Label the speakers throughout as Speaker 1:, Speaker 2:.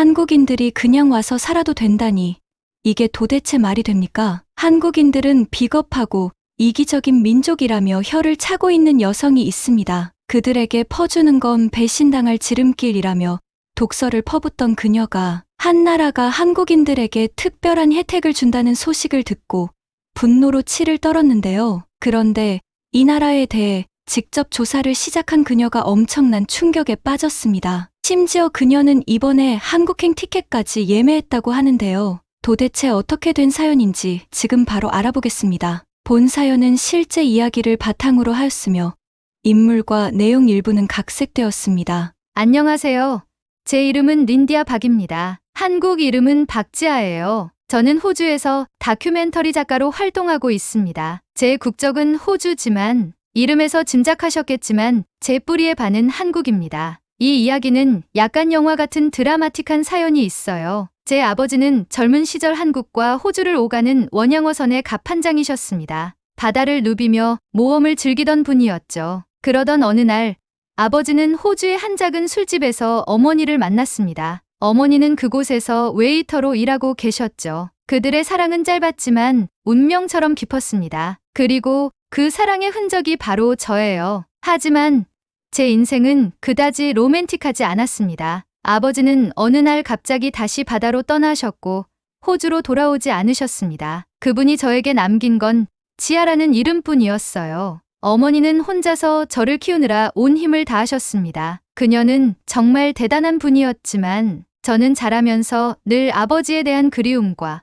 Speaker 1: 한국인들이 그냥 와서 살아도 된다니. 이게 도대체 말이 됩니까? 한국인들은 비겁하고 이기적인 민족이라며 혀를 차고 있는 여성이 있습니다. 그들에게 퍼주는 건 배신당할 지름길이라며 독서를 퍼붓던 그녀가 한 나라가 한국인들에게 특별한 혜택을 준다는 소식을 듣고 분노로 치를 떨었는데요. 그런데 이 나라에 대해 직접 조사를 시작한 그녀가 엄청난 충격에 빠졌습니다. 심지어 그녀는 이번에 한국행 티켓까지 예매했다고 하는데요. 도대체 어떻게 된 사연인지 지금 바로 알아보겠습니다. 본 사연은 실제 이야기를 바탕으로 하였으며 인물과 내용 일부는 각색되었습니다.
Speaker 2: 안녕하세요. 제 이름은 린디아 박입니다. 한국 이름은 박지아예요. 저는 호주에서 다큐멘터리 작가로 활동하고 있습니다. 제 국적은 호주지만 이름에서 짐작하셨겠지만 제 뿌리의 반은 한국입니다. 이 이야기는 약간 영화 같은 드라마틱한 사연이 있어요. 제 아버지는 젊은 시절 한국과 호주를 오가는 원양어선의 갑판장이셨습니다. 바다를 누비며 모험을 즐기던 분이었죠. 그러던 어느 날 아버지는 호주의 한 작은 술집에서 어머니를 만났습니다. 어머니는 그곳에서 웨이터로 일하고 계셨죠. 그들의 사랑은 짧았지만 운명처럼 깊었습니다. 그리고 그 사랑의 흔적이 바로 저예요. 하지만 제 인생은 그다지 로맨틱하지 않았습니다. 아버지는 어느 날 갑자기 다시 바다로 떠나셨고 호주로 돌아오지 않으셨습니다. 그분이 저에게 남긴 건 지아라는 이름뿐이었어요. 어머니는 혼자서 저를 키우느라 온 힘을 다하셨습니다. 그녀는 정말 대단한 분이었지만 저는 자라면서 늘 아버지에 대한 그리움과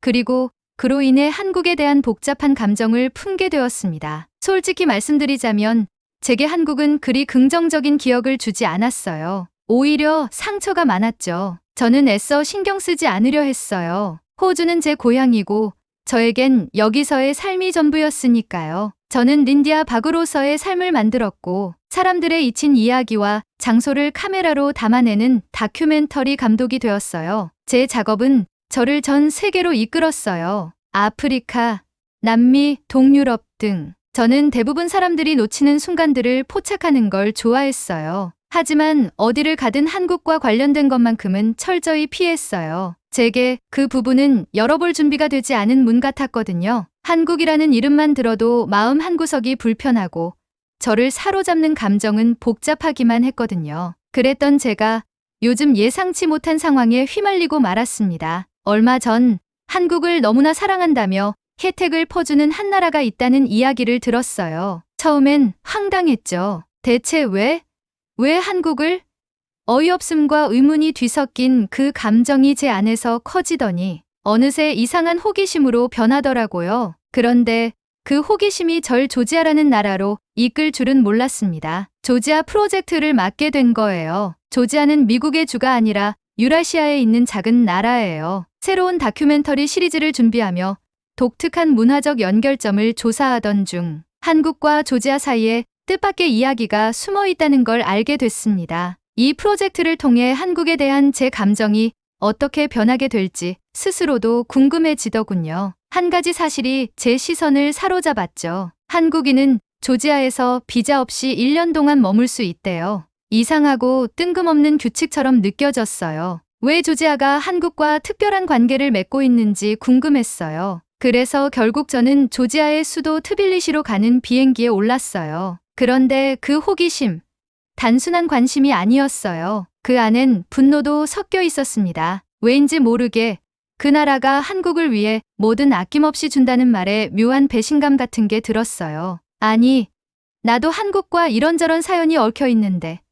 Speaker 2: 그리고 그로 인해 한국에 대한 복잡한 감정을 품게 되었습니다. 솔직히 말씀드리자면 제게 한국은 그리 긍정적인 기억을 주지 않았어요. 오히려 상처가 많았죠. 저는 애써 신경 쓰지 않으려 했어요. 호주는 제 고향이고 저에겐 여기서의 삶이 전부였으니까요. 저는 린디아 박으로서의 삶을 만들었고 사람들의 잊힌 이야기와 장소를 카메라로 담아내는 다큐멘터리 감독이 되었어요. 제 작업은 저를 전 세계로 이끌었어요. 아프리카, 남미, 동유럽 등. 저는 대부분 사람들이 놓치는 순간들을 포착하는 걸 좋아했어요. 하지만 어디를 가든 한국과 관련된 것만큼은 철저히 피했어요. 제게 그 부분은 열어볼 준비가 되지 않은 문 같았거든요. 한국이라는 이름만 들어도 마음 한구석이 불편하고 저를 사로잡는 감정은 복잡하기만 했거든요. 그랬던 제가 요즘 예상치 못한 상황에 휘말리고 말았습니다. 얼마 전 한국을 너무나 사랑한다며 혜택을 퍼주는 한 나라가 있다는 이야기를 들었어요. 처음엔 황당했죠. 대체 왜? 왜 한국을? 어이없음과 의문이 뒤섞인 그 감정이 제 안에서 커지더니 어느새 이상한 호기심으로 변하더라고요. 그런데 그 호기심이 절 조지아라는 나라로 이끌 줄은 몰랐습니다. 조지아 프로젝트를 맡게 된 거예요. 조지아는 미국의 주가 아니라 유라시아에 있는 작은 나라예요. 새로운 다큐멘터리 시리즈를 준비하며 독특한 문화적 연결점을 조사하던 중 한국과 조지아 사이에 뜻밖의 이야기가 숨어 있다는 걸 알게 됐습니다. 이 프로젝트를 통해 한국에 대한 제 감정이 어떻게 변하게 될지 스스로도 궁금해지더군요. 한 가지 사실이 제 시선을 사로잡았죠. 한국인은 조지아에서 비자 없이 1년 동안 머물 수 있대요. 이상하고 뜬금없는 규칙처럼 느껴졌어요. 왜 조지아가 한국과 특별한 관계를 맺고 있는지 궁금했어요. 그래서 결국 저는 조지아의 수도 트빌리시로 가는 비행기에 올랐어요. 그런데 그 호기심, 단순한 관심이 아니었어요. 그 안엔 분노도 섞여 있었습니다. 왠지 모르게 그 나라가 한국을 위해 뭐든 아낌없이 준다는 말에 묘한 배신감 같은 게 들었어요. 아니, 나도 한국과 이런저런 사연이 얽혀 있는데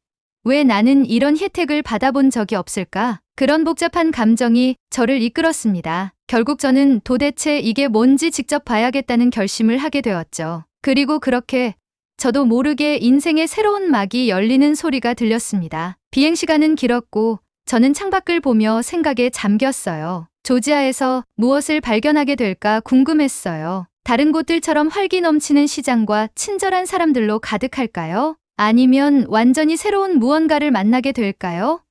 Speaker 2: 왜 나는 이런 혜택을 받아본 적이 없을까? 그런 복잡한 감정이 저를 이끌었습니다. 결국 저는 도대체 이게 뭔지 직접 봐야겠다는 결심을 하게 되었죠. 그리고 그렇게 저도 모르게 인생의 새로운 막이 열리는 소리가 들렸습니다. 비행 시간은 길었고 저는 창밖을 보며 생각에 잠겼어요. 조지아에서 무엇을 발견하게 될까 궁금했어요. 다른 곳들처럼 활기 넘치는 시장과 친절한 사람들로 가득할까요? 아니면 완전히 새로운 무언가를 만나게 될까요?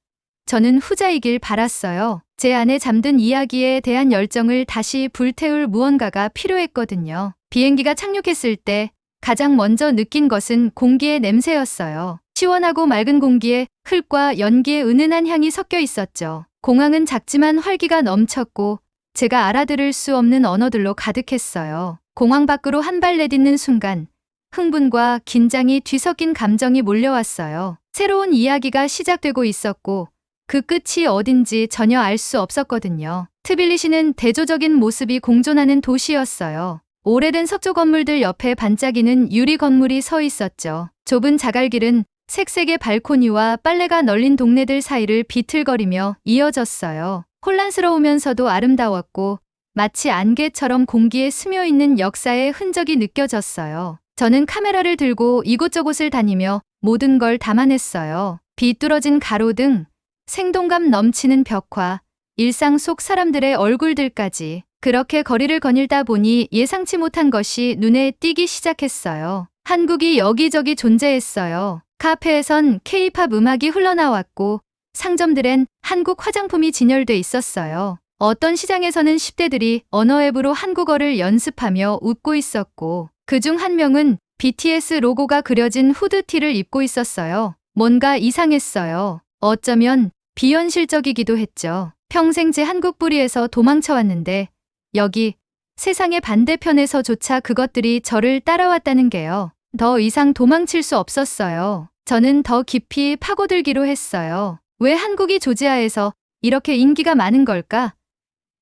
Speaker 2: 저는 후자이길 바랐어요. 제 안에 잠든 이야기에 대한 열정을 다시 불태울 무언가가 필요했거든요. 비행기가 착륙했을 때 가장 먼저 느낀 것은 공기의 냄새였어요. 시원하고 맑은 공기에 흙과 연기의 은은한 향이 섞여 있었죠. 공항은 작지만 활기가 넘쳤고 제가 알아들을 수 없는 언어들로 가득했어요. 공항 밖으로 한 발 내딛는 순간 흥분과 긴장이 뒤섞인 감정이 몰려왔어요. 새로운 이야기가 시작되고 있었고 그 끝이 어딘지 전혀 알 수 없었거든요. 트빌리시는 대조적인 모습이 공존하는 도시였어요. 오래된 석조 건물들 옆에 반짝이는 유리 건물이 서 있었죠. 좁은 자갈길은 색색의 발코니와 빨래가 널린 동네들 사이를 비틀거리며 이어졌어요. 혼란스러우면서도 아름다웠고 마치 안개처럼 공기에 스며 있는 역사의 흔적이 느껴졌어요. 저는 카메라를 들고 이곳저곳을 다니며 모든 걸 담아냈어요. 비뚤어진 가로등, 생동감 넘치는 벽화, 일상 속 사람들의 얼굴들까지 그렇게 거리를 거닐다 보니 예상치 못한 것이 눈에 띄기 시작했어요. 한국이 여기저기 존재했어요. 카페에선 케이팝 음악이 흘러나왔고 상점들엔 한국 화장품이 진열돼 있었어요. 어떤 시장에서는 10대들이 언어 앱으로 한국어를 연습하며 웃고 있었고 그중 한 명은 BTS 로고가 그려진 후드티를 입고 있었어요. 뭔가 이상했어요. 어쩌면 비현실적이기도 했죠. 평생 제 한국 뿌리에서 도망쳐왔는데 여기 세상의 반대편에서조차 그것들이 저를 따라왔다는 게요. 더 이상 도망칠 수 없었어요. 저는 더 깊이 파고들기로 했어요. 왜 한국이 조지아에서 이렇게 인기가 많은 걸까?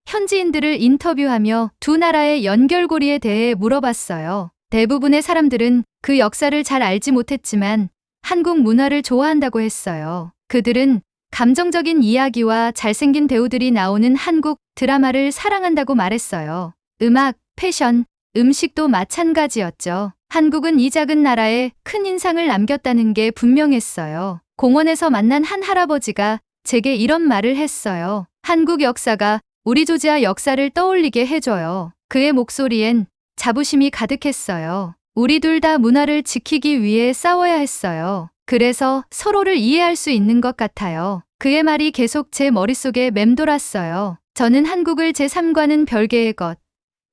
Speaker 2: 현지인들을 인터뷰하며 두 나라의 연결고리에 대해 물어봤어요. 대부분의 사람들은 그 역사를 잘 알지 못했지만 한국 문화를 좋아한다고 했어요. 그들은 감정적인 이야기와 잘생긴 배우들이 나오는 한국 드라마를 사랑한다고 말했어요. 음악, 패션, 음식도 마찬가지였죠. 한국은 이 작은 나라에 큰 인상을 남겼다는 게 분명했어요. 공원에서 만난 한 할아버지가 제게 이런 말을 했어요. 한국 역사가 우리 조지아 역사를 떠올리게 해줘요. 그의 목소리엔 자부심이 가득했어요. 우리 둘 다 문화를 지키기 위해 싸워야 했어요. 그래서 서로를 이해할 수 있는 것 같아요. 그의 말이 계속 제 머릿속에 맴돌았어요. 저는 한국을 제 삶과는 별개의 것,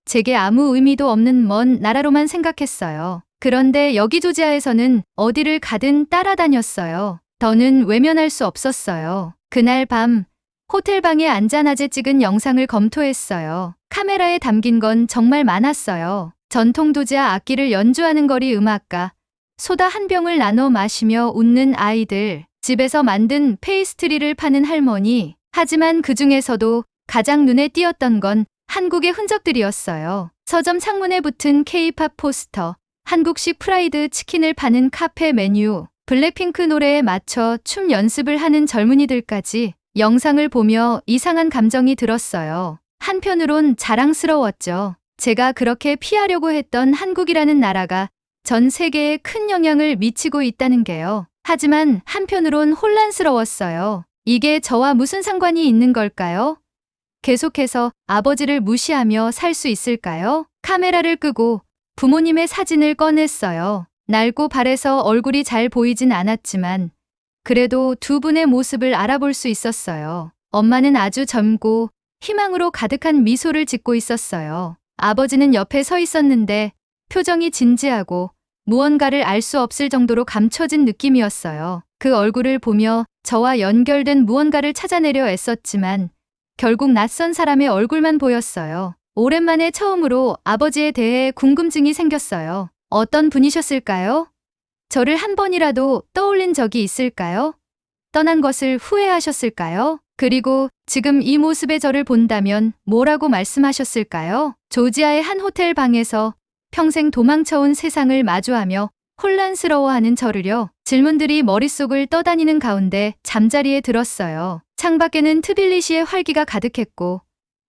Speaker 2: 제게 아무 의미도 없는 먼 나라로만 생각했어요. 그런데 여기 조지아에서는 어디를 가든 따라다녔어요. 더는 외면할 수 없었어요. 그날 밤 호텔 방에 앉아 낮에 찍은 영상을 검토했어요. 카메라에 담긴 건 정말 많았어요. 전통 도지아 악기를 연주하는 거리 음악가, 소다 한 병을 나눠 마시며 웃는 아이들, 집에서 만든 페이스트리를 파는 할머니. 하지만 그 중에서도 가장 눈에 띄었던 건 한국의 흔적들이었어요. 서점 창문에 붙은 케이팝 포스터, 한국식 프라이드 치킨을 파는 카페 메뉴, 블랙핑크 노래에 맞춰 춤 연습을 하는 젊은이들까지 영상을 보며 이상한 감정이 들었어요. 한편으론 자랑스러웠죠. 제가 그렇게 피하려고 했던 한국이라는 나라가 전 세계에 큰 영향을 미치고 있다는 게요. 하지만 한편으론 혼란스러웠어요. 이게 저와 무슨 상관이 있는 걸까요? 계속해서 아버지를 무시하며 살 수 있을까요? 카메라를 끄고 부모님의 사진을 꺼냈어요. 낡고 발에서 얼굴이 잘 보이진 않았지만 그래도 두 분의 모습을 알아볼 수 있었어요. 엄마는 아주 젊고 희망으로 가득한 미소를 짓고 있었어요. 아버지는 옆에 서 있었는데 표정이 진지하고 무언가를 알 수 없을 정도로 감춰진 느낌이었어요. 그 얼굴을 보며 저와 연결된 무언가를 찾아내려 애썼지만 결국 낯선 사람의 얼굴만 보였어요. 오랜만에 처음으로 아버지에 대해 궁금증이 생겼어요. 어떤 분이셨을까요? 저를 한 번이라도 떠올린 적이 있을까요? 떠난 것을 후회하셨을까요? 그리고 지금 이 모습의 저를 본다면 뭐라고 말씀하셨을까요? 조지아의 한 호텔 방에서 평생 도망쳐온 세상을 마주하며 혼란스러워하는 저를요. 질문들이 머릿속을 떠다니는 가운데 잠자리에 들었어요. 창밖에는 트빌리시의 활기가 가득했고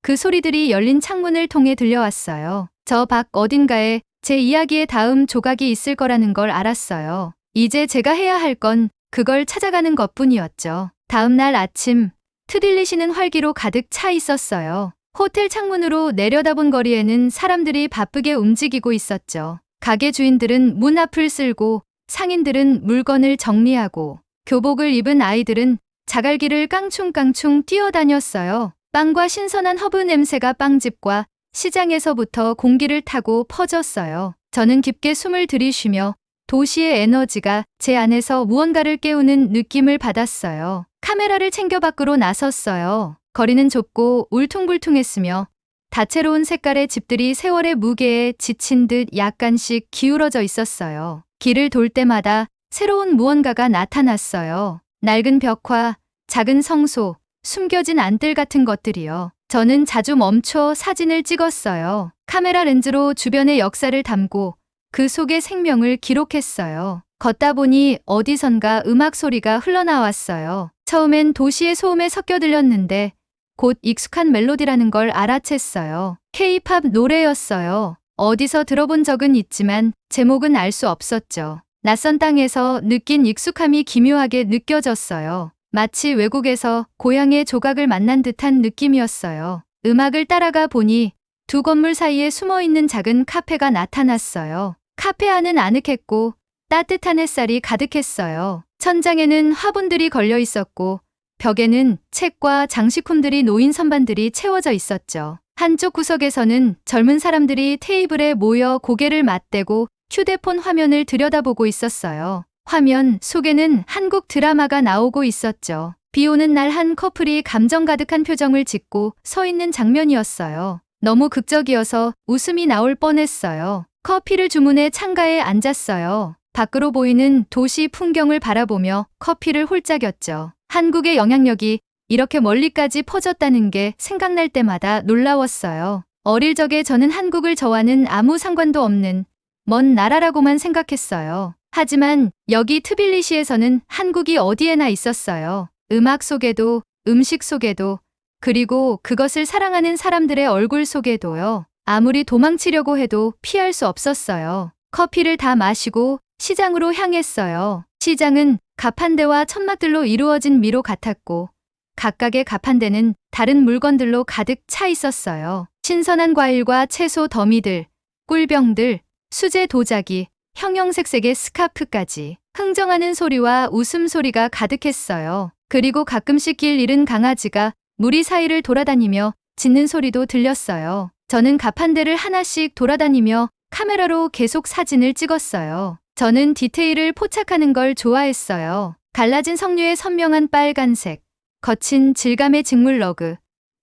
Speaker 2: 그 소리들이 열린 창문을 통해 들려왔어요. 저 밖 어딘가에 제 이야기의 다음 조각이 있을 거라는 걸 알았어요. 이제 제가 해야 할 건 그걸 찾아가는 것 뿐이었죠. 다음 날 아침, 트빌리시는 활기로 가득 차 있었어요. 호텔 창문으로 내려다본 거리에는 사람들이 바쁘게 움직이고 있었죠. 가게 주인들은 문 앞을 쓸고 상인들은 물건을 정리하고 교복을 입은 아이들은 자갈길을 깡충깡충 뛰어다녔어요. 빵과 신선한 허브 냄새가 빵집과 시장에서부터 공기를 타고 퍼졌어요. 저는 깊게 숨을 들이쉬며 도시의 에너지가 제 안에서 무언가를 깨우는 느낌을 받았어요. 카메라를 챙겨 밖으로 나섰어요. 거리는 좁고 울퉁불퉁했으며 다채로운 색깔의 집들이 세월의 무게에 지친 듯 약간씩 기울어져 있었어요. 길을 돌 때마다 새로운 무언가가 나타났어요. 낡은 벽화, 작은 성소, 숨겨진 안뜰 같은 것들이요. 저는 자주 멈춰 사진을 찍었어요. 카메라 렌즈로 주변의 역사를 담고 그 속의 생명을 기록했어요. 걷다 보니 어디선가 음악 소리가 흘러나왔어요. 처음엔 도시의 소음에 섞여 들렸는데 곧 익숙한 멜로디라는 걸 알아챘어요. K-팝 노래였어요. 어디서 들어본 적은 있지만 제목은 알 수 없었죠. 낯선 땅에서 느낀 익숙함이 기묘하게 느껴졌어요. 마치 외국에서 고향의 조각을 만난 듯한 느낌이었어요. 음악을 따라가 보니 두 건물 사이에 숨어 있는 작은 카페가 나타났어요. 카페 안은 아늑했고 따뜻한 햇살이 가득했어요. 천장에는 화분들이 걸려 있었고 벽에는 책과 장식품들이 놓인 선반들이 채워져 있었죠. 한쪽 구석에서는 젊은 사람들이 테이블에 모여 고개를 맞대고 휴대폰 화면을 들여다보고 있었어요. 화면 속에는 한국 드라마가 나오고 있었죠. 비 오는 날 한 커플이 감정 가득한 표정을 짓고 서 있는 장면이었어요. 너무 극적이어서 웃음이 나올 뻔했어요. 커피를 주문해 창가에 앉았어요. 밖으로 보이는 도시 풍경을 바라보며 커피를 홀짝였죠. 한국의 영향력이 이렇게 멀리까지 퍼졌다는 게 생각날 때마다 놀라웠어요. 어릴 적에 저는 한국을 저와는 아무 상관도 없는 먼 나라라고만 생각했어요. 하지만 여기 트빌리시에서는 한국이 어디에나 있었어요. 음악 속에도, 음식 속에도, 그리고 그것을 사랑하는 사람들의 얼굴 속에도요. 아무리 도망치려고 해도 피할 수 없었어요. 커피를 다 마시고 시장으로 향했어요. 시장은 가판대와 천막들로 이루어진 미로 같았고, 각각의 가판대는 다른 물건들로 가득 차 있었어요. 신선한 과일과 채소 더미들, 꿀병들, 수제 도자기, 형형색색의 스카프까지 흥정하는 소리와 웃음소리가 가득했어요. 그리고 가끔씩 길 잃은 강아지가 무리 사이를 돌아다니며 짖는 소리도 들렸어요. 저는 가판대를 하나씩 돌아다니며 카메라로 계속 사진을 찍었어요. 저는 디테일을 포착하는 걸 좋아했어요. 갈라진 석류의 선명한 빨간색, 거친 질감의 직물 러그,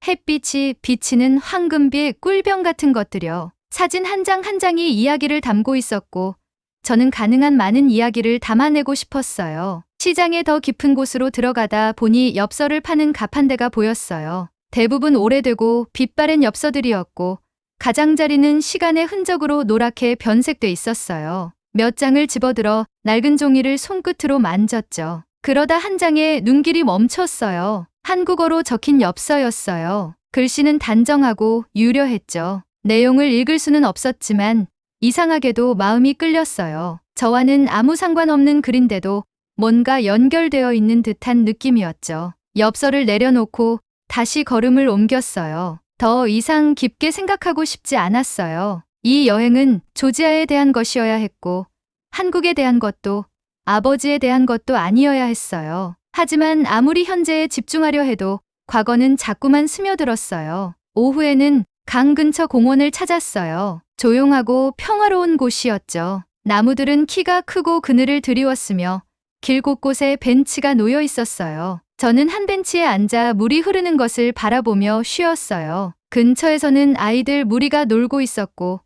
Speaker 2: 햇빛이 비치는 황금빛 꿀병 같은 것들이요. 사진 한 장 한 장이 이야기를 담고 있었고, 저는 가능한 많은 이야기를 담아내고 싶었어요. 시장의 더 깊은 곳으로 들어가다 보니 엽서를 파는 가판대가 보였어요. 대부분 오래되고 빛바랜 엽서들이었고, 가장자리는 시간의 흔적으로 노랗게 변색돼 있었어요. 몇 장을 집어들어 낡은 종이를 손끝으로 만졌죠. 그러다 한 장에 눈길이 멈췄어요. 한국어로 적힌 엽서였어요. 글씨는 단정하고 유려했죠. 내용을 읽을 수는 없었지만 이상하게도 마음이 끌렸어요. 저와는 아무 상관없는 글인데도 뭔가 연결되어 있는 듯한 느낌이었죠. 엽서를 내려놓고 다시 걸음을 옮겼어요. 더 이상 깊게 생각하고 싶지 않았어요. 이 여행은 조지아에 대한 것이어야 했고, 한국에 대한 것도, 아버지에 대한 것도 아니어야 했어요. 하지만 아무리 현재에 집중하려 해도 과거는 자꾸만 스며들었어요. 오후에는 강 근처 공원을 찾았어요. 조용하고 평화로운 곳이었죠. 나무들은 키가 크고 그늘을 드리웠으며 길 곳곳에 벤치가 놓여 있었어요. 저는 한 벤치에 앉아 물이 흐르는 것을 바라보며 쉬었어요. 근처에서는 아이들 무리가 놀고 있었고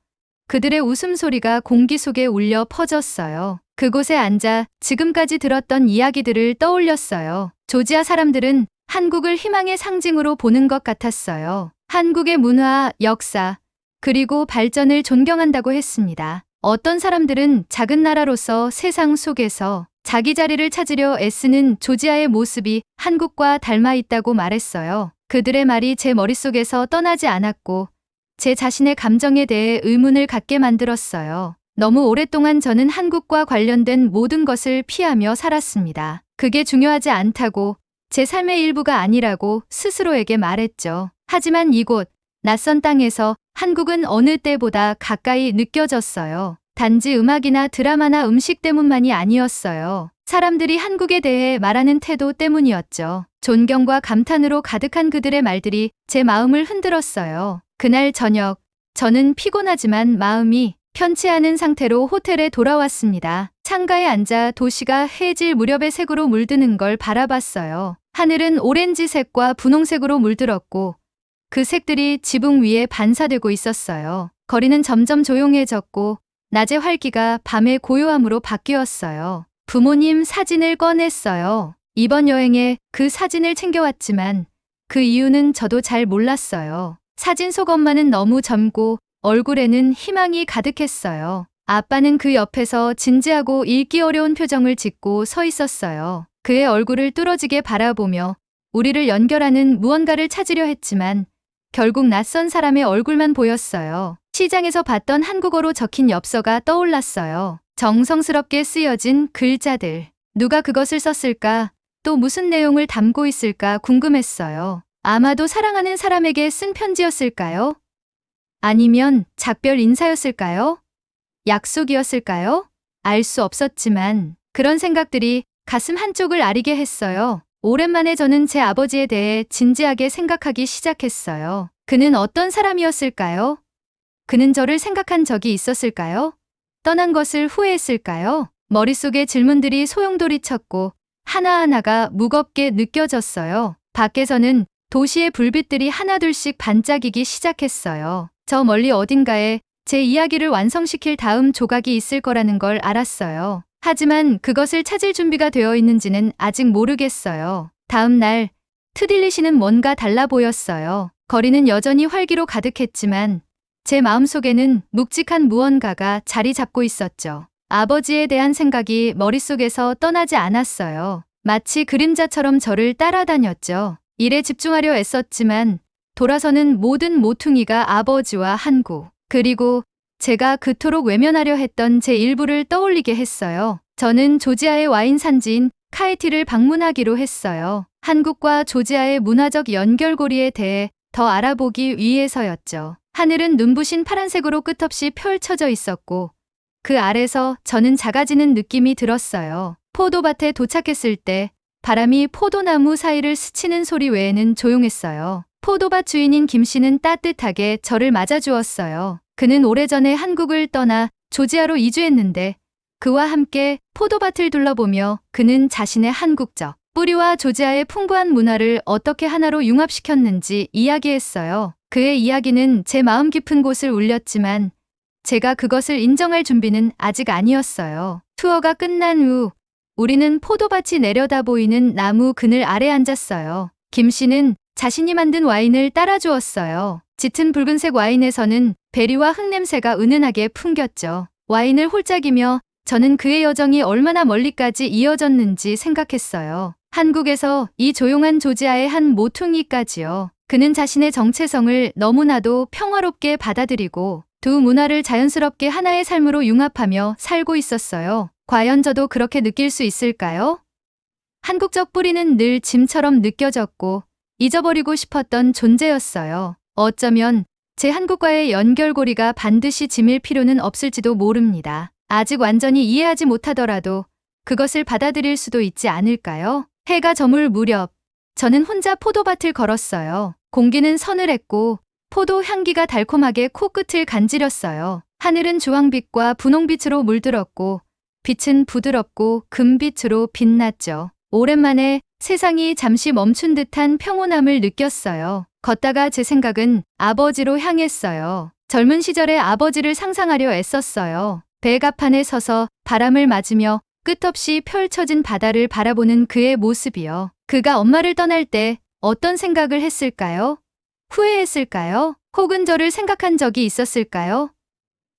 Speaker 2: 그들의 웃음소리가 공기 속에 울려 퍼졌어요. 그곳에 앉아 지금까지 들었던 이야기들을 떠올렸어요. 조지아 사람들은 한국을 희망의 상징으로 보는 것 같았어요. 한국의 문화, 역사, 그리고 발전을 존경한다고 했습니다. 어떤 사람들은 작은 나라로서 세상 속에서 자기 자리를 찾으려 애쓰는 조지아의 모습이 한국과 닮아 있다고 말했어요. 그들의 말이 제 머릿속에서 떠나지 않았고 제 자신의 감정에 대해 의문을 갖게 만들었어요. 너무 오랫동안 저는 한국과 관련된 모든 것을 피하며 살았습니다. 그게 중요하지 않다고 제 삶의 일부가 아니라고 스스로에게 말했죠. 하지만 이곳 낯선 땅에서 한국은 어느 때보다 가까이 느껴졌어요. 단지 음악이나 드라마나 음식 때문만이 아니었어요. 사람들이 한국에 대해 말하는 태도 때문이었죠. 존경과 감탄으로 가득한 그들의 말들이 제 마음을 흔들었어요. 그날 저녁, 저는 피곤하지만 마음이 편치 않은 상태로 호텔에 돌아왔습니다. 창가에 앉아 도시가 해질 무렵의 색으로 물드는 걸 바라봤어요. 하늘은 오렌지색과 분홍색으로 물들었고 그 색들이 지붕 위에 반사되고 있었어요. 거리는 점점 조용해졌고 낮의 활기가 밤의 고요함으로 바뀌었어요. 부모님 사진을 꺼냈어요. 이번 여행에 그 사진을 챙겨왔지만 그 이유는 저도 잘 몰랐어요. 사진 속 엄마는 너무 젊고 얼굴에는 희망이 가득했어요. 아빠는 그 옆에서 진지하고 읽기 어려운 표정을 짓고 서 있었어요. 그의 얼굴을 뚫어지게 바라보며 우리를 연결하는 무언가를 찾으려 했지만 결국 낯선 사람의 얼굴만 보였어요. 시장에서 봤던 한국어로 적힌 엽서가 떠올랐어요. 정성스럽게 쓰여진 글자들. 누가 그것을 썼을까? 또 무슨 내용을 담고 있을까 궁금했어요. 아마도 사랑하는 사람에게 쓴 편지였을까요? 아니면 작별 인사였을까요? 약속이었을까요? 알 수 없었지만 그런 생각들이 가슴 한쪽을 아리게 했어요. 오랜만에 저는 제 아버지에 대해 진지하게 생각하기 시작했어요. 그는 어떤 사람이었을까요? 그는 저를 생각한 적이 있었을까요? 떠난 것을 후회했을까요? 머릿속에 질문들이 소용돌이 쳤고 하나하나가 무겁게 느껴졌어요. 밖에서는 도시의 불빛들이 하나둘씩 반짝이기 시작했어요. 저 멀리 어딘가에 제 이야기를 완성시킬 다음 조각이 있을 거라는 걸 알았어요. 하지만 그것을 찾을 준비가 되어 있는지는 아직 모르겠어요. 다음 날, 트딜리 씨는 뭔가 달라 보였어요. 거리는 여전히 활기로 가득했지만 제 마음속에는 묵직한 무언가가 자리 잡고 있었죠. 아버지에 대한 생각이 머릿속에서 떠나지 않았어요. 마치 그림자처럼 저를 따라다녔죠. 일에 집중하려 애썼지만 돌아서는 모든 모퉁이가 아버지와 한구, 그리고 제가 그토록 외면하려 했던 제 일부를 떠올리게 했어요. 저는 조지아의 와인 산지인 카이티를 방문하기로 했어요. 한국과 조지아의 문화적 연결고리에 대해 더 알아보기 위해서였죠. 하늘은 눈부신 파란색으로 끝없이 펼쳐져 있었고 그 아래서 저는 작아지는 느낌이 들었어요. 포도밭에 도착했을 때 바람이 포도나무 사이를 스치는 소리 외에는 조용했어요. 포도밭 주인인 김 씨는 따뜻하게 저를 맞아주었어요. 그는 오래전에 한국을 떠나 조지아로 이주했는데 그와 함께 포도밭을 둘러보며 그는 자신의 한국적 뿌리와 조지아의 풍부한 문화를 어떻게 하나로 융합시켰는지 이야기했어요. 그의 이야기는 제 마음 깊은 곳을 울렸지만 제가 그것을 인정할 준비는 아직 아니었어요. 투어가 끝난 후 우리는 포도밭이 내려다 보이는 나무 그늘 아래 앉았어요. 김 씨는 자신이 만든 와인을 따라 주었어요. 짙은 붉은색 와인에서는 베리와 흙냄새가 은은하게 풍겼죠. 와인을 홀짝이며 저는 그의 여정이 얼마나 멀리까지 이어졌는지 생각했어요. 한국에서 이 조용한 조지아의 한 모퉁이까지요. 그는 자신의 정체성을 너무나도 평화롭게 받아들이고 두 문화를 자연스럽게 하나의 삶으로 융합하며 살고 있었어요. 과연 저도 그렇게 느낄 수 있을까요? 한국적 뿌리는 늘 짐처럼 느껴졌고 잊어버리고 싶었던 존재였어요. 어쩌면 제 한국과의 연결고리가 반드시 짐일 필요는 없을지도 모릅니다. 아직 완전히 이해하지 못하더라도 그것을 받아들일 수도 있지 않을까요? 해가 저물 무렵 저는 혼자 포도밭을 걸었어요. 공기는 서늘했고 포도 향기가 달콤하게 코끝을 간지렸어요. 하늘은 주황빛과 분홍빛으로 물들었고 빛은 부드럽고 금빛으로 빛났죠. 오랜만에 세상이 잠시 멈춘 듯한 평온함을 느꼈어요. 걷다가 제 생각은 아버지로 향했어요. 젊은 시절의 아버지를 상상하려 애썼어요. 배가판에 서서 바람을 맞으며 끝없이 펼쳐진 바다를 바라보는 그의 모습이요. 그가 엄마를 떠날 때 어떤 생각을 했을까요? 후회했을까요? 혹은 저를 생각한 적이 있었을까요?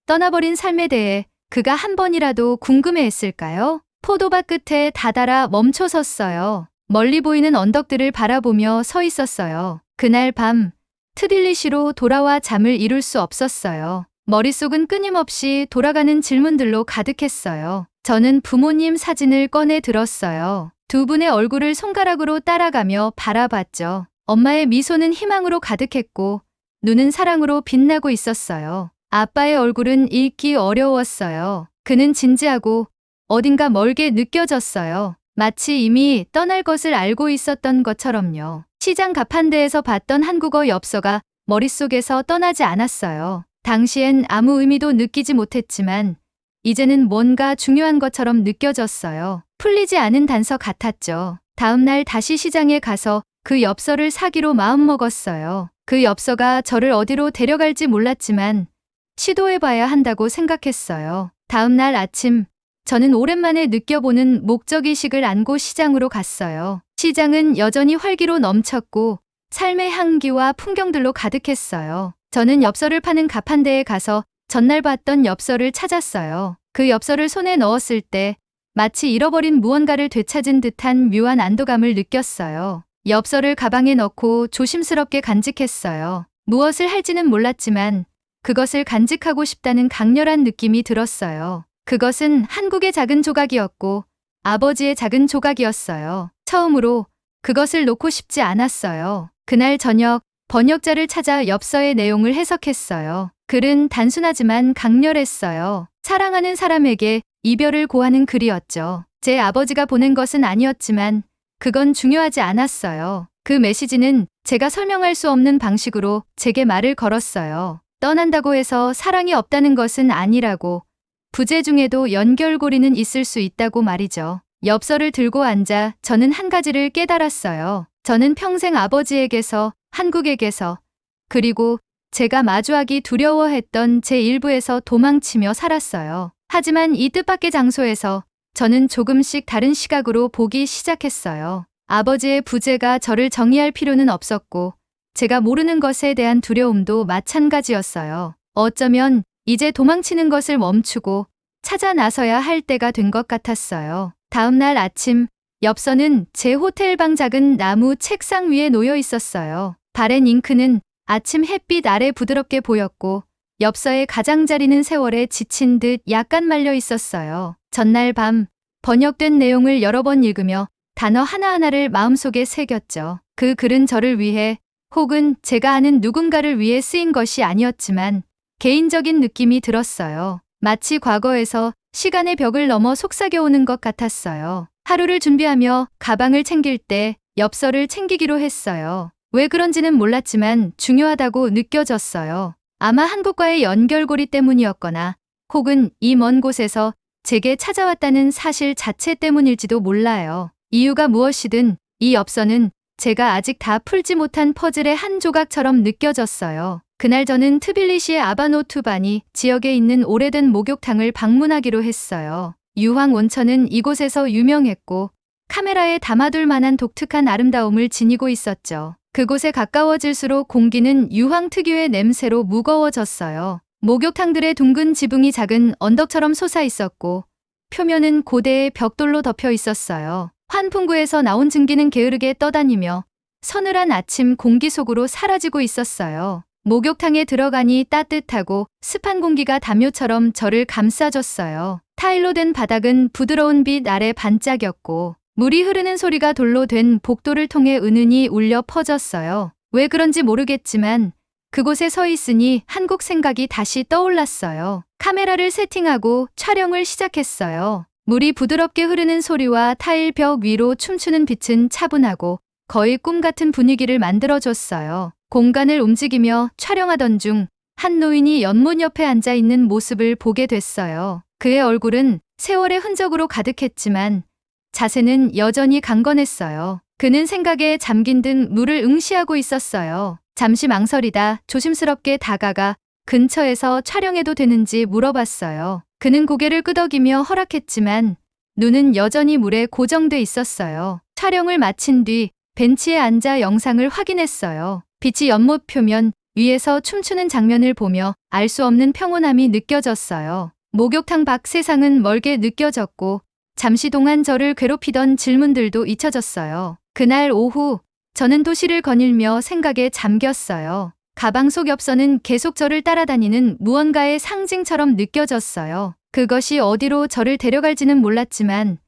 Speaker 2: 떠나버린 삶에 대해 그가 한 번이라도 궁금해 했을까요? 포도밭 끝에 다다라 멈춰 섰어요. 멀리 보이는 언덕들을 바라보며 서 있었어요. 그날 밤, 트딜리시로 돌아와 잠을 이룰 수 없었어요. 머릿속은 끊임없이 돌아가는 질문들로 가득했어요. 저는 부모님 사진을 꺼내 들었어요. 두 분의 얼굴을 손가락으로 따라가며 바라봤죠. 엄마의 미소는 희망으로 가득했고, 눈은 사랑으로 빛나고 있었어요. 아빠의 얼굴은 읽기 어려웠어요. 그는 진지하고 어딘가 멀게 느껴졌어요. 마치 이미 떠날 것을 알고 있었던 것처럼요. 시장 가판대에서 봤던 한국어 엽서가 머릿속에서 떠나지 않았어요. 당시엔 아무 의미도 느끼지 못했지만 이제는 뭔가 중요한 것처럼 느껴졌어요. 풀리지 않은 단서 같았죠. 다음 날 다시 시장에 가서 그 엽서를 사기로 마음먹었어요. 그 엽서가 저를 어디로 데려갈지 몰랐지만 시도해봐야 한다고 생각했어요. 다음 날 아침, 저는 오랜만에 느껴보는 목적의식을 안고 시장으로 갔어요. 시장은 여전히 활기로 넘쳤고 삶의 향기와 풍경들로 가득했어요. 저는 엽서를 파는 가판대에 가서 전날 봤던 엽서를 찾았어요. 그 엽서를 손에 넣었을 때 마치 잃어버린 무언가를 되찾은 듯한 묘한 안도감을 느꼈어요. 엽서를 가방에 넣고 조심스럽게 간직했어요. 무엇을 할지는 몰랐지만 그것을 간직하고 싶다는 강렬한 느낌이 들었어요. 그것은 한국의 작은 조각이었고 아버지의 작은 조각이었어요. 처음으로 그것을 놓고 싶지 않았어요. 그날 저녁 번역자를 찾아 엽서의 내용을 해석했어요. 글은 단순하지만 강렬했어요. 사랑하는 사람에게 이별을 고하는 글이었죠. 제 아버지가 보낸 것은 아니었지만 그건 중요하지 않았어요. 그 메시지는 제가 설명할 수 없는 방식으로 제게 말을 걸었어요. 떠난다고 해서 사랑이 없다는 것은 아니라고 부재 중에도 연결고리는 있을 수 있다고 말이죠. 엽서를 들고 앉아 저는 한 가지를 깨달았어요. 저는 평생 아버지에게서, 한국에게서, 그리고 제가 마주하기 두려워했던 제 일부에서 도망치며 살았어요. 하지만 이 뜻밖의 장소에서 저는 조금씩 다른 시각으로 보기 시작했어요. 아버지의 부재가 저를 정의할 필요는 없었고, 제가 모르는 것에 대한 두려움도 마찬가지였어요. 어쩌면 이제 도망치는 것을 멈추고 찾아 나서야 할 때가 된 것 같았어요. 다음 날 아침, 엽서는 제 호텔방 작은 나무 책상 위에 놓여 있었어요. 바렌 잉크는 아침 햇빛 아래 부드럽게 보였고, 엽서의 가장자리는 세월에 지친 듯 약간 말려 있었어요. 전날 밤, 번역된 내용을 여러 번 읽으며 단어 하나하나를 마음속에 새겼죠. 그 글은 저를 위해 혹은 제가 아는 누군가를 위해 쓰인 것이 아니었지만 개인적인 느낌이 들었어요. 마치 과거에서 시간의 벽을 넘어 속삭여 오는 것 같았어요. 하루를 준비하며 가방을 챙길 때 엽서를 챙기기로 했어요. 왜 그런지는 몰랐지만 중요하다고 느껴졌어요. 아마 한국과의 연결고리 때문이었거나 혹은 이 먼 곳에서 제게 찾아왔다는 사실 자체 때문일지도 몰라요. 이유가 무엇이든 이 엽서는 제가 아직 다 풀지 못한 퍼즐의 한 조각처럼 느껴졌어요. 그날 저는 트빌리시의 아바노투바니 지역에 있는 오래된 목욕탕을 방문하기로 했어요. 유황 온천은 이곳에서 유명했고 카메라에 담아둘 만한 독특한 아름다움을 지니고 있었죠. 그곳에 가까워질수록 공기는 유황 특유의 냄새로 무거워졌어요. 목욕탕들의 둥근 지붕이 작은 언덕처럼 솟아 있었고 표면은 고대의 벽돌로 덮여 있었어요. 환풍구에서 나온 증기는 게으르게 떠다니며 서늘한 아침 공기 속으로 사라지고 있었어요. 목욕탕에 들어가니 따뜻하고 습한 공기가 담요처럼 저를 감싸줬어요. 타일로 된 바닥은 부드러운 빛 아래 반짝였고 물이 흐르는 소리가 돌로 된 복도를 통해 은은히 울려 퍼졌어요. 왜 그런지 모르겠지만 그곳에 서 있으니 한국 생각이 다시 떠올랐어요. 카메라를 세팅하고 촬영을 시작했어요. 물이 부드럽게 흐르는 소리와 타일 벽 위로 춤추는 빛은 차분하고 거의 꿈 같은 분위기를 만들어줬어요. 공간을 움직이며 촬영하던 중 한 노인이 연못 옆에 앉아 있는 모습을 보게 됐어요. 그의 얼굴은 세월의 흔적으로 가득했지만 자세는 여전히 강건했어요. 그는 생각에 잠긴 듯 물을 응시하고 있었어요. 잠시 망설이다 조심스럽게 다가가 근처에서 촬영해도 되는지 물어봤어요. 그는 고개를 끄덕이며 허락했지만 눈은 여전히 물에 고정돼 있었어요. 촬영을 마친 뒤 벤치에 앉아 영상을 확인했어요. 빛이 연못 표면 위에서 춤추는 장면을 보며 알 수 없는 평온함이 느껴졌어요. 목욕탕 밖 세상은 멀게 느껴졌고 잠시 동안 저를 괴롭히던 질문들도 잊혀졌어요. 그날 오후 저는 도시를 거닐며 생각에 잠겼어요. 가방 속 엽서는 계속 저를 따라다니는 무언가의 상징처럼 느껴졌어요. 그것이 어디로 저를 데려갈지는 몰랐지만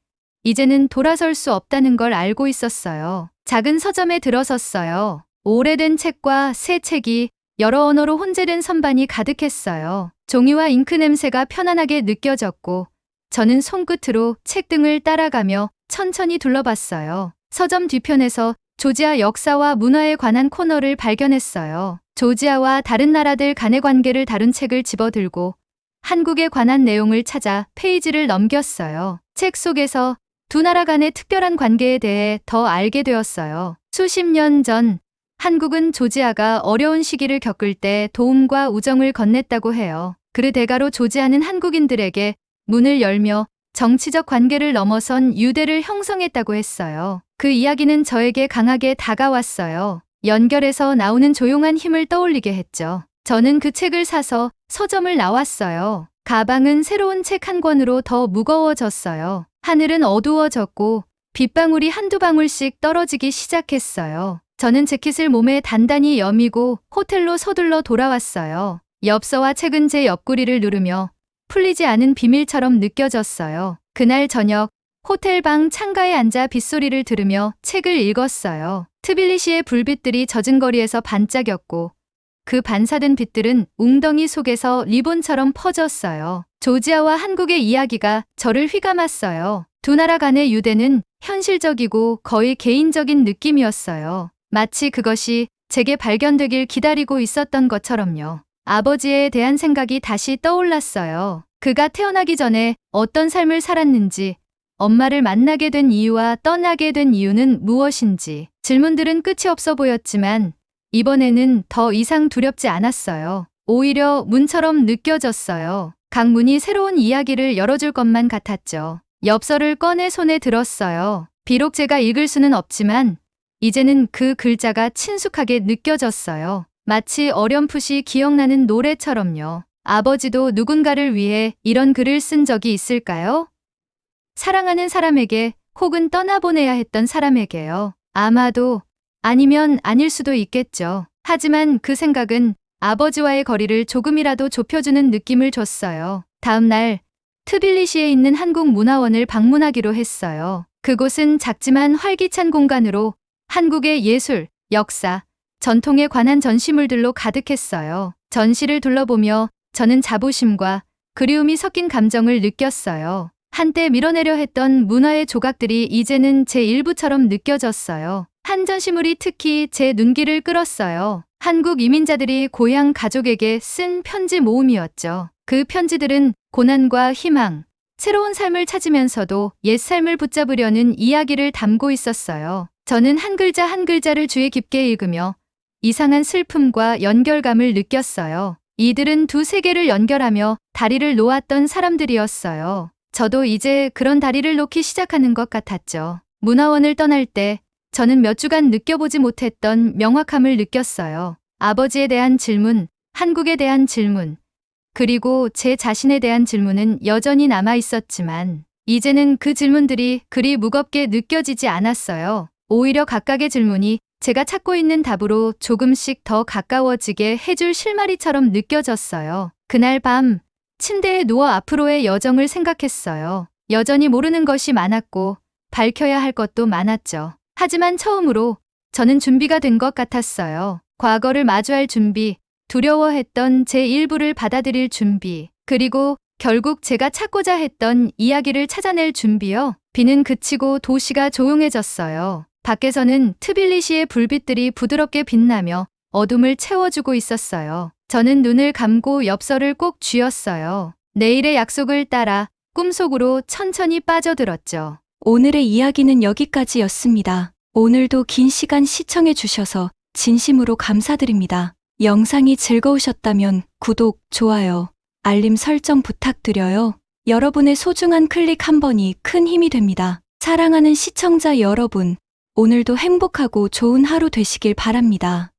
Speaker 2: 이제는 돌아설 수 없다는 걸 알고 있었어요. 작은 서점에 들어섰어요. 오래된 책과 새 책이 여러 언어로 혼재된 선반이 가득했어요. 종이와 잉크 냄새가 편안하게 느껴졌고 저는 손끝으로 책 등을 따라가며 천천히 둘러봤어요. 서점 뒤편에서 조지아 역사와 문화에 관한 코너를 발견했어요. 조지아와 다른 나라들 간의 관계를 다룬 책을 집어들고 한국에 관한 내용을 찾아 페이지를 넘겼어요. 책 속에서 두 나라 간의 특별한 관계에 대해 더 알게 되었어요. 수십 년 전 한국은 조지아가 어려운 시기를 겪을 때 도움과 우정을 건넸다고 해요. 그 대가로 조지아는 한국인들에게 문을 열며 정치적 관계를 넘어선 유대를 형성했다고 했어요. 그 이야기는 저에게 강하게 다가왔어요. 연결해서 나오는 조용한 힘을 떠올리게 했죠. 저는 그 책을 사서 서점을 나왔어요. 가방은 새로운 책 한 권으로 더 무거워졌어요. 하늘은 어두워졌고 빗방울이 한두 방울씩 떨어지기 시작했어요. 저는 재킷을 몸에 단단히 여미고 호텔로 서둘러 돌아왔어요. 엽서와 책은 제 옆구리를 누르며 풀리지 않은 비밀처럼 느껴졌어요. 그날 저녁 호텔 방 창가에 앉아 빗소리를 들으며 책을 읽었어요. 트빌리시의 불빛들이 젖은 거리에서 반짝였고 그 반사된 빛들은 웅덩이 속에서 리본처럼 퍼졌어요. 조지아와 한국의 이야기가 저를 휘감았어요. 두 나라 간의 유대는 현실적이고 거의 개인적인 느낌이었어요. 마치 그것이 제게 발견되길 기다리고 있었던 것처럼요. 아버지에 대한 생각이 다시 떠올랐어요. 그가 태어나기 전에 어떤 삶을 살았는지, 엄마를 만나게 된 이유와 떠나게 된 이유는 무엇인지, 질문들은 끝이 없어 보였지만, 이번에는 더 이상 두렵지 않았어요. 오히려 문처럼 느껴졌어요. 각 문이 새로운 이야기를 열어줄 것만 같았죠. 엽서를 꺼내 손에 들었어요. 비록 제가 읽을 수는 없지만, 이제는 그 글자가 친숙하게 느껴졌어요. 마치 어렴풋이 기억나는 노래처럼요. 아버지도 누군가를 위해 이런 글을 쓴 적이 있을까요? 사랑하는 사람에게 혹은 떠나보내야 했던 사람에게요. 아마도 아니면 아닐 수도 있겠죠. 하지만 그 생각은 아버지와의 거리를 조금이라도 좁혀주는 느낌을 줬어요. 다음 날 트빌리시에 있는 한국 문화원을 방문하기로 했어요. 그곳은 작지만 활기찬 공간으로 한국의 예술, 역사, 전통에 관한 전시물들로 가득했어요. 전시를 둘러보며 저는 자부심과 그리움이 섞인 감정을 느꼈어요. 한때 밀어내려 했던 문화의 조각들이 이제는 제 일부처럼 느껴졌어요. 한 전시물이 특히 제 눈길을 끌었어요. 한국 이민자들이 고향 가족에게 쓴 편지 모음이었죠. 그 편지들은 고난과 희망, 새로운 삶을 찾으면서도 옛 삶을 붙잡으려는 이야기를 담고 있었어요. 저는 한 글자 한 글자를 주의 깊게 읽으며 이상한 슬픔과 연결감을 느꼈어요. 이들은 두 세계를 연결하며 다리를 놓았던 사람들이었어요. 저도 이제 그런 다리를 놓기 시작하는 것 같았죠. 문화원을 떠날 때 저는 몇 주간 느껴보지 못했던 명확함을 느꼈어요. 아버지에 대한 질문, 한국에 대한 질문, 그리고 제 자신에 대한 질문은 여전히 남아 있었지만, 이제는 그 질문들이 그리 무겁게 느껴지지 않았어요. 오히려 각각의 질문이 제가 찾고 있는 답으로 조금씩 더 가까워지게 해줄 실마리처럼 느껴졌어요. 그날 밤, 침대에 누워 앞으로의 여정을 생각했어요. 여전히 모르는 것이 많았고, 밝혀야 할 것도 많았죠. 하지만 처음으로 저는 준비가 된 것 같았어요. 과거를 마주할 준비, 두려워했던 제 일부를 받아들일 준비, 그리고 결국 제가 찾고자 했던 이야기를 찾아낼 준비요. 비는 그치고 도시가 조용해졌어요. 밖에서는 트빌리시의 불빛들이 부드럽게 빛나며 어둠을 채워주고 있었어요. 저는 눈을 감고 엽서를 꼭 쥐었어요. 내일의 약속을 따라 꿈속으로 천천히 빠져들었죠.
Speaker 1: 오늘의 이야기는 여기까지였습니다. 오늘도 긴 시간 시청해 주셔서 진심으로 감사드립니다. 영상이 즐거우셨다면 구독, 좋아요, 알림 설정 부탁드려요. 여러분의 소중한 클릭 한 번이 큰 힘이 됩니다. 사랑하는 시청자 여러분, 오늘도 행복하고 좋은 하루 되시길 바랍니다.